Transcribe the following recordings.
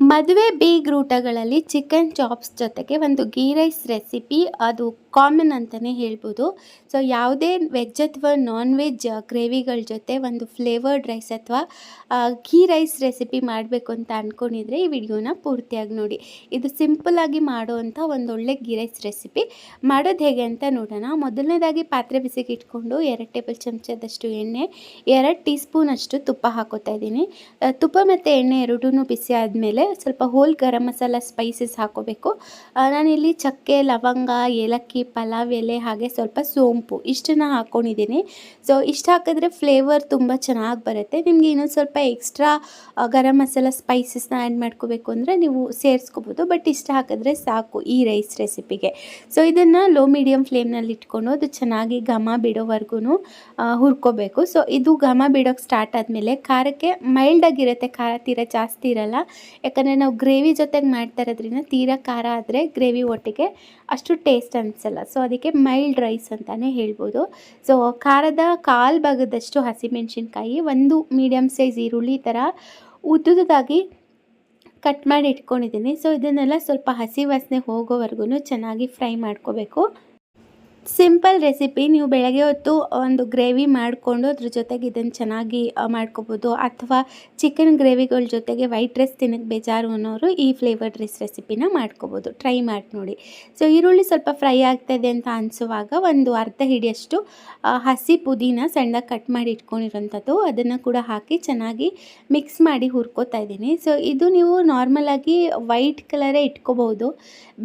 ಮದುವೆ ಬೀಗ್ರೂಟಗಳಲ್ಲಿ chicken chops ಜೊತೆಗೆ ಒಂದು ಗೀ ರೈಸ್ ರೆಸಿಪಿ ಅದು ಕಾಮನ್ ಅಂತಲೇ ಹೇಳ್ಬೋದು. ಸೊ ಯಾವುದೇ ವೆಜ್ ಅಥವಾ ನಾನ್ ವೆಜ್ ಗ್ರೇವಿಗಳ ಜೊತೆ ಒಂದು ಫ್ಲೇವರ್ಡ್ ರೈಸ್ ಅಥವಾ ಘೀ ರೈಸ್ ರೆಸಿಪಿ ಮಾಡಬೇಕು ಅಂತ ಅಂದ್ಕೊಂಡಿದ್ರೆ ಈ ವಿಡಿಯೋನ ಪೂರ್ತಿಯಾಗಿ ನೋಡಿ. ಇದು ಸಿಂಪಲ್ಲಾಗಿ ಮಾಡುವಂಥ ಒಂದೊಳ್ಳೆ ಗೀ ರೈಸ್ ರೆಸಿಪಿ. ಮಾಡೋದು ಹೇಗೆ ಅಂತ ನೋಡೋಣ. ಮೊದಲನೇದಾಗಿ ಪಾತ್ರೆ ಬಿಸಿಗೆ ಇಟ್ಕೊಂಡು ಎರಡು ಟೇಬಲ್ ಚಮಚದಷ್ಟು ಎಣ್ಣೆ, ಎರಡು ಟೀ ಸ್ಪೂನಷ್ಟು ತುಪ್ಪ ಹಾಕೋತಾ ಇದ್ದೀನಿ. ತುಪ್ಪ ಮತ್ತು ಎಣ್ಣೆ ಎರಡೂ ಬಿಸಿ ಆದಮೇಲೆ ಸ್ವಲ್ಪ ಹೋಲ್ ಗರಂ ಮಸಾಲ ಸ್ಪೈಸಸ್ ಹಾಕೋಬೇಕು. ನಾನಿಲ್ಲಿ ಚಕ್ಕೆ, ಲವಂಗ, ಏಲಕ್ಕಿ, ಪಲಾವ್, ಎಲೆ ಹಾಗೆ ಸ್ವಲ್ಪ ಸೋಂಪು ಇಷ್ಟನ್ನು ಹಾಕ್ಕೊಂಡಿದ್ದೀನಿ ಸೊ ಇಷ್ಟು ಹಾಕಿದ್ರೆ ಫ್ಲೇವರ್ ತುಂಬ ಚೆನ್ನಾಗಿ ಬರುತ್ತೆ. ನಿಮಗೆ ಇನ್ನೊಂದು ಸ್ವಲ್ಪ ಎಕ್ಸ್ಟ್ರಾ ಗರಂ ಮಸಾಲ ಸ್ಪೈಸಸ್ನ ಆ್ಯಡ್ ಮಾಡ್ಕೋಬೇಕು ಅಂದರೆ ನೀವು ಸೇರಿಸ್ಕೋಬೋದು. ಬಟ್ ಇಷ್ಟು ಹಾಕಿದ್ರೆ ಸಾಕು ಈ ರೈಸ್ ರೆಸಿಪಿಗೆ ಸೊ ಇದನ್ನು ಲೋ ಮೀಡಿಯಮ್ ಫ್ಲೇಮ್ನಲ್ಲಿ ಇಟ್ಕೊಂಡು ಅದು ಚೆನ್ನಾಗಿ ಘಮ ಬಿಡೋವರೆಗೂ ಹುರ್ಕೋಬೇಕು. ಸೊ ಇದು ಘಮ ಬಿಡೋಕ್ಕೆ ಸ್ಟಾರ್ಟ್ ಆದಮೇಲೆ ಖಾರಕ್ಕೆ ಮೈಲ್ಡಾಗಿರುತ್ತೆ ಖಾರ ತೀರ ಜಾಸ್ತಿ ಇರಲ್ಲ. ಯಾಕಂದರೆ ನಾವು ಗ್ರೇವಿ ಜೊತೆಗೆ ಮಾಡ್ತಾ ಇರೋದ್ರಿಂದ ತೀರಾ ಖಾರ ಆದರೆ ಗ್ರೇವಿ ಒಟ್ಟಿಗೆ ಅಷ್ಟು ಟೇಸ್ಟ್ ಅನಿಸಲ್ಲ. ಸೊ ಅದಕ್ಕೆ ಮೈಲ್ಡ್ ರೈಸ್ ಅಂತಲೇ ಹೇಳ್ಬೋದು. ಸೊ ಖಾರದ ಕಾಲು ಭಾಗದಷ್ಟು ಹಸಿಮೆಣಸಿನ್ಕಾಯಿ, ಒಂದು ಮೀಡಿಯಮ್ ಸೈಜ್ ಈರುಳ್ಳಿ ಥರ ಉದ್ದುದಾಗಿ ಕಟ್ ಮಾಡಿ ಇಟ್ಕೊಂಡಿದ್ದೀನಿ. ಸೊ ಇದನ್ನೆಲ್ಲ ಸ್ವಲ್ಪ ಹಸಿ ವಾಸನೆ ಹೋಗೋವರೆಗೂ ಚೆನ್ನಾಗಿ ಫ್ರೈ ಮಾಡ್ಕೋಬೇಕು. ಸಿಂಪಲ್ ರೆಸಿಪಿ, ನೀವು ಬೆಳಗ್ಗೆ ಹೊತ್ತು ಒಂದು ಗ್ರೇವಿ ಮಾಡಿಕೊಂಡು ಅದ್ರ ಜೊತೆಗೆ ಇದನ್ನು ಚೆನ್ನಾಗಿ ಮಾಡ್ಕೋಬೋದು. ಅಥವಾ ಚಿಕನ್ ಗ್ರೇವಿಗಳ ಜೊತೆಗೆ ವೈಟ್ ರೈಸ್ ತಿನ್ನಕ್ಕೆ ಬೇಜಾರು ಅನ್ನೋರು ಈ ಫ್ಲೇವರ್ಡ್ ರೈಸ್ ರೆಸಿಪಿನ ಮಾಡ್ಕೋಬೋದು. ಟ್ರೈ ಮಾಡಿ ನೋಡಿ. ಸೊ, ಈರುಳ್ಳಿ ಸ್ವಲ್ಪ ಫ್ರೈ ಆಗ್ತಾಯಿದೆ ಅಂತ ಅನಿಸುವಾಗ ಒಂದು ಅರ್ಧ ಹಿಡಿಯಷ್ಟು ಹಸಿ ಪುದೀನ ಸಣ್ಣದಾಗಿ ಕಟ್ ಮಾಡಿ ಇಟ್ಕೊಂಡಿರೋಂಥದ್ದು ಅದನ್ನು ಕೂಡ ಹಾಕಿ ಚೆನ್ನಾಗಿ ಮಿಕ್ಸ್ ಮಾಡಿ ಹುರ್ಕೋತಾ ಇದ್ದೀನಿ. ಸೊ, ಇದು ನೀವು ನಾರ್ಮಲಾಗಿ ವೈಟ್ ಕಲರೇ ಇಟ್ಕೋಬೋದು.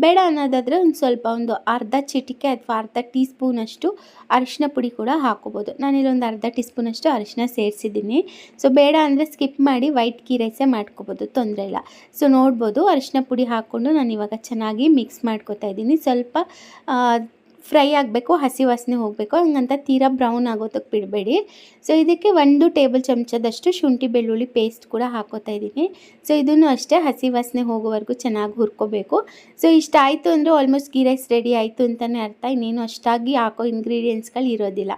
ಬೇಡ ಅನ್ನೋದಾದರೆ ಒಂದು ಸ್ವಲ್ಪ ಒಂದು ಅರ್ಧ ಚಿಟಿಕೆ ಅಥವಾ ಅರ್ಧ ಟೀ ಸ್ಪೂನಷ್ಟು ಅರಿಶಿನ ಪುಡಿ ಕೂಡ ಹಾಕೋಬೋದು. ನಾನಿಲ್ಲೊಂದು ಅರ್ಧ ಟೀ ಸ್ಪೂನಷ್ಟು ಅರಿಶಿನ ಸೇರಿಸಿದ್ದೀನಿ. ಸೊ ಬೇಡ ಅಂದರೆ ಸ್ಕಿಪ್ ಮಾಡಿ ವೈಟ್ ಗೀ ರೈಸೇ ಮಾಡ್ಕೋಬೋದು, ತೊಂದರೆ ಇಲ್ಲ. ಸೊ ನೋಡ್ಬೋದು ಅರಿಶಿನ ಪುಡಿ ಹಾಕ್ಕೊಂಡು ನಾನು ಇವಾಗ ಚೆನ್ನಾಗಿ ಮಿಕ್ಸ್ ಮಾಡ್ಕೋತಾ ಇದ್ದೀನಿ. ಸ್ವಲ್ಪ ಫ್ರೈ ಆಗಬೇಕು, ಹಸಿ ವಾಸನೆ ಹೋಗಬೇಕು, ಹಂಗಂತ ತೀರಾ ಬ್ರೌನ್ ಆಗೋದಕ್ಕೆ ಬಿಡಬೇಡಿ. ಸೊ ಇದಕ್ಕೆ ಒಂದು ಟೇಬಲ್ ಚಮಚದಷ್ಟು ಶುಂಠಿ ಬೆಳ್ಳುಳ್ಳಿ ಪೇಸ್ಟ್ ಕೂಡ ಹಾಕೋತಾ ಇದ್ದೀನಿ. ಸೊ ಇದನ್ನು ಅಷ್ಟೇ ಹಸಿ ವಾಸನೆ ಹೋಗೋವರೆಗೂ ಚೆನ್ನಾಗಿ ಹುರ್ಕೋಬೇಕು. ಸೊ ಇಷ್ಟ ಆಯಿತು ಅಂದರೆ ಆಲ್ಮೋಸ್ಟ್ ಗೀ ರೈಸ್ ರೆಡಿ ಆಯಿತು ಅಂತಲೇ ಅರ್ಥ. ಇನ್ನೇನು ಅಷ್ಟಾಗಿ ಹಾಕೋ ಇಂಗ್ರೀಡಿಯೆಂಟ್ಸ್ಗಳು ಇರೋದಿಲ್ಲ.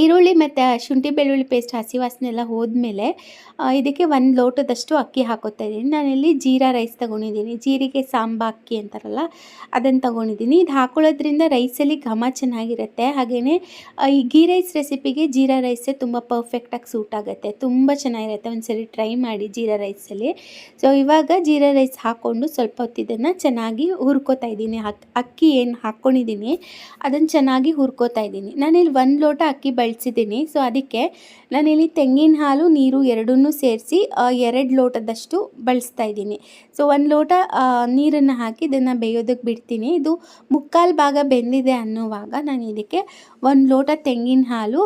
ಈರುಳ್ಳಿ ಮತ್ತು ಶುಂಠಿ ಬೆಳ್ಳುಳ್ಳಿ ಪೇಸ್ಟ್ ಹಸಿ ವಾಸನೆ ಎಲ್ಲ ಹೋದ್ಮೇಲೆ ಇದಕ್ಕೆ ಒಂದು ಲೋಟದಷ್ಟು ಅಕ್ಕಿ ಹಾಕೋತಾ ಇದ್ದೀನಿ. ನಾನಿಲ್ಲಿ ಜೀರಾ ರೈಸ್ ತೊಗೊಂಡಿದ್ದೀನಿ. ಜೀರಿಗೆ ಸಾಂಬಾ ಅಕ್ಕಿ ಅಂತಾರಲ್ಲ ಅದನ್ನು ತೊಗೊಂಡಿದ್ದೀನಿ. ಇದು ಹಾಕೊಳ್ಳೋದ್ರಿಂದ ರೈಸಲ್ಲಿ ಘಮ ಚೆನ್ನಾಗಿರುತ್ತೆ. ಹಾಗೆಯೇ ಈ ಗೀ ರೈಸ್ ರೆಸಿಪಿಗೆ ಜೀರಾ ರೈಸೇ ತುಂಬ ಪರ್ಫೆಕ್ಟಾಗಿ ಸೂಟ್ ಆಗುತ್ತೆ. ತುಂಬ ಚೆನ್ನಾಗಿರುತ್ತೆ. ಒಂದ್ಸರಿ ಟ್ರೈ ಮಾಡಿ ಜೀರಾ ರೈಸಲ್ಲಿ ಸೊ ಇವಾಗ ಜೀರಾ ರೈಸ್ ಹಾಕ್ಕೊಂಡು ಸ್ವಲ್ಪ ಹೊತ್ತು ಇದನ್ನು ಚೆನ್ನಾಗಿ ಹುರ್ಕೋತಾ ಇದ್ದೀನಿ. ಅಕ್, ಅಕ್ಕಿ ಏನು ಹಾಕ್ಕೊಂಡಿದ್ದೀನಿ ಅದನ್ನು ಚೆನ್ನಾಗಿ ಹುರ್ಕೋತಾ ಇದ್ದೀನಿ. ನಾನಿಲ್ಲಿ ಒಂದು ಲೋಟ ಅಕ್ಕಿ ಬಳಸಿದ್ದೀನಿ. ಸೊ ಅದಕ್ಕೆ ನಾನಿಲ್ಲಿ ತೆಂಗಿನ ಹಾಲು, ನೀರು ಎರಡನ್ನೂ ಸೇರಿಸಿ ಎರಡು ಲೋಟದಷ್ಟು ಬಳಸ್ತಾ ಇದ್ದೀನಿ. ಸೊ ಒಂದು ಲೋಟ ನೀರನ್ನು ಹಾಕಿ ಇದನ್ನು ಬೇಯೋದಕ್ಕೆ ಬಿಡ್ತೀನಿ. ಇದು ಮುಕ್ಕಾಲು ಭಾಗ ಬೆಂದಿದೆ ಅನ್ನುವಾಗ ನಾನು ಇದಕ್ಕೆ ಒಂದು ಲೋಟ ತೆಂಗಿನ ಹಾಲು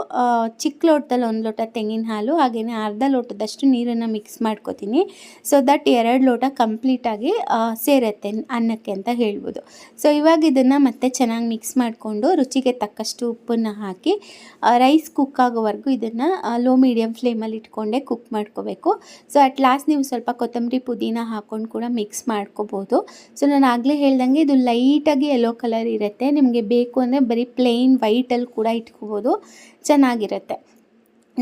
ಚಿಕ್ಕ ಲೋಟದಲ್ಲಿ ಒಂದು ಲೋಟ ತೆಂಗಿನ ಹಾಲು ಹಾಗೆಯೇ ಅರ್ಧ ಲೋಟದಷ್ಟು ನೀರನ್ನು ಮಿಕ್ಸ್ ಮಾಡ್ಕೊತೀನಿ. ಸೊ ದಟ್ ಎರಡು ಲೋಟ ಕಂಪ್ಲೀಟಾಗಿ ಸೇರುತ್ತೆ ಅನ್ನಕ್ಕೆ ಅಂತ ಹೇಳ್ಬೋದು. ಸೊ ಇವಾಗ ಇದನ್ನು ಮತ್ತೆ ಚೆನ್ನಾಗಿ ಮಿಕ್ಸ್ ಮಾಡಿಕೊಂಡು ರುಚಿಗೆ ತಕ್ಕಷ್ಟು ಉಪ್ಪನ್ನು ಹಾಕಿ ಕುಕ್ ಆಗೋವರೆಗೂ ಇದನ್ನು ಲೋ ಮೀಡಿಯಮ್ ಫ್ಲೇಮಲ್ಲಿ ಇಟ್ಕೊಂಡೆ ಕುಕ್ ಮಾಡ್ಕೋಬೇಕು. ಸೊ, ಅಟ್ ಲಾಸ್ಟ್ ನೀವು ಸ್ವಲ್ಪ ಕೊತ್ತಂಬರಿ ಪುದೀನ ಹಾಕ್ಕೊಂಡು ಕೂಡ ಮಿಕ್ಸ್ ಮಾಡ್ಕೋಬೋದು. ಸೊ, ನಾನು ಆಗಲೇ ಹೇಳ್ದಂಗೆ ಇದು ಲೈಟಾಗಿ ಯೆಲ್ಲೋ ಕಲರ್ ಇರುತ್ತೆ. ನಿಮಗೆ ಬೇಕು ಅಂದರೆ ಬರೀ ಪ್ಲೇನ್ ವೈಟಲ್ಲಿ ಕೂಡ ಇಟ್ಕೋಬೋದು. ಚೆನ್ನಾಗಿರುತ್ತೆ.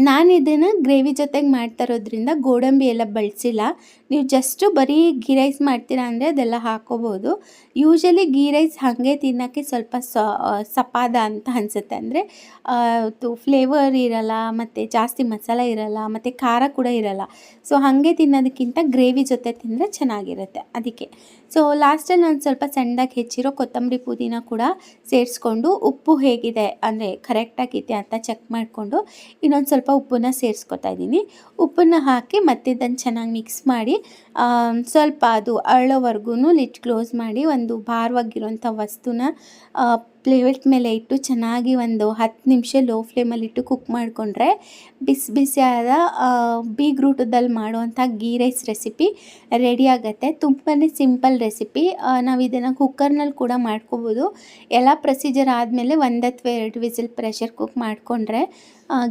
ನಾನು ಇದನ್ನು ಗ್ರೇವಿ ಜೊತೆಗೆ ಮಾಡ್ತಾ ಇರೋದ್ರಿಂದ ಗೋಡಂಬಿ ಎಲ್ಲ ಬಳಸಿಲ್ಲ. ನೀವು ಜಸ್ಟು ಬರೀ ಗೀ ರೈಸ್ ಮಾಡ್ತೀರಾ ಅಂದರೆ ಅದೆಲ್ಲ ಹಾಕೋಬೋದು. ಯೂಶಲಿ ಗೀ ರೈಸ್ ಹಾಗೆ ತಿನ್ನೋಕ್ಕೆ ಸ್ವಲ್ಪ ಸಪಾದ ಅಂತ ಅನಿಸುತ್ತೆ. ಅಂದರೆ ಫ್ಲೇವರ್ ಇರಲ್ಲ, ಮತ್ತು ಜಾಸ್ತಿ ಮಸಾಲೆ ಇರಲ್ಲ, ಮತ್ತು ಖಾರ ಕೂಡ ಇರಲ್ಲ. ಸೊ ಹಾಗೆ ತಿನ್ನೋದಕ್ಕಿಂತ ಗ್ರೇವಿ ಜೊತೆ ತಿಂದರೆ ಚೆನ್ನಾಗಿರುತ್ತೆ ಅದಕ್ಕೆ. ಸೊ ಲಾಸ್ಟಲ್ಲಿ ನಾನು ಸ್ವಲ್ಪ ಸಣ್ಣದಾಗಿ ಹೆಚ್ಚಿರೋ ಕೊತ್ತಂಬರಿ ಪುದೀನ ಕೂಡ ಸೇರಿಸ್ಕೊಂಡು ಉಪ್ಪು ಹೇಗಿದೆ ಅಂದರೆ ಕರೆಕ್ಟಾಗಿದೆ ಅಂತ ಚೆಕ್ ಮಾಡಿಕೊಂಡು ಇನ್ನೊಂದು ಸ್ವಲ್ಪ ಉಪ್ಪನ್ನ ಸೇರಿಸ್ಕೊತಾ ಇದ್ದೀನಿ. ಉಪ್ಪನ್ನು ಹಾಕಿ ಮತ್ತೆ ಇದನ್ನು ಚೆನ್ನಾಗಿ ಮಿಕ್ಸ್ ಮಾಡಿ ಸ್ವಲ್ಪ ಅದು ಅರಳೋವರೆಗೂ ಲಿಟ್ ಕ್ಲೋಸ್ ಮಾಡಿ ಒಂದು ಭಾರವಾಗಿರೋಂಥ ವಸ್ತುನ ಪ್ಲೇಟ್ ಮೇಲೆ ಇಟ್ಟು ಚೆನ್ನಾಗಿ ಒಂದು ಹತ್ತು ನಿಮಿಷ ಲೋ ಫ್ಲೇಮಲ್ಲಿ ಇಟ್ಟು ಕುಕ್ ಮಾಡಿಕೊಂಡ್ರೆ ಬಿಸಿ ಬಿಸಿಯಾದ ಬೀಗ್ರೂಟದಲ್ಲಿ ಮಾಡುವಂಥ ಗೀ ರೈಸ್ ರೆಸಿಪಿ ರೆಡಿ ಆಗುತ್ತೆ. ತುಂಬಾ ಸಿಂಪಲ್ ರೆಸಿಪಿ. ನಾವು ಇದನ್ನು ಕುಕ್ಕರ್ನಲ್ಲಿ ಕೂಡ ಮಾಡ್ಕೋಬೋದು. ಎಲ್ಲ ಪ್ರೊಸೀಜರ್ ಆದಮೇಲೆ ಒಂದು ಅಥವಾ ಎರಡು ವಿಸಿಲ್ ಪ್ರೆಷರ್ ಕುಕ್ ಮಾಡಿಕೊಂಡ್ರೆ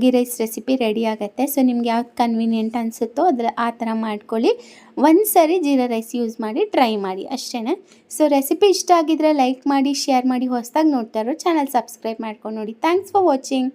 ಗೀ ರೈಸ್ ರೆಸಿಪಿ ರೆಡಿ ಆಗುತ್ತೆ. ಸೊ, ನಿಮ್ಗೆ ಯಾವ್ದು ಕನ್ವೀನಿಯೆಂಟ್ ಅನಿಸುತ್ತೋ ಅದ್ರ, ಆ ಥರ ಮಾಡ್ಕೊಳ್ಳಿ. ಒಂದು ಸರಿ ಜೀರಾ ರೈಸ್ ಯೂಸ್ ಮಾಡಿ ಟ್ರೈ ಮಾಡಿ ಅಷ್ಟೇ ಸೊ ರೆಸಿಪಿ ಇಷ್ಟ ಆಗಿದ್ರೆ ಲೈಕ್ ಮಾಡಿ ಶೇರ್ ಮಾಡಿ, ಹೊಸದಾಗಿ ನೋಡ್ತಾ ಇರೋ ಚಾನಲ್ ಸಬ್ಸ್ಕ್ರೈಬ್ ಮಾಡ್ಕೊಂಡು ನೋಡಿ. Thanks for watching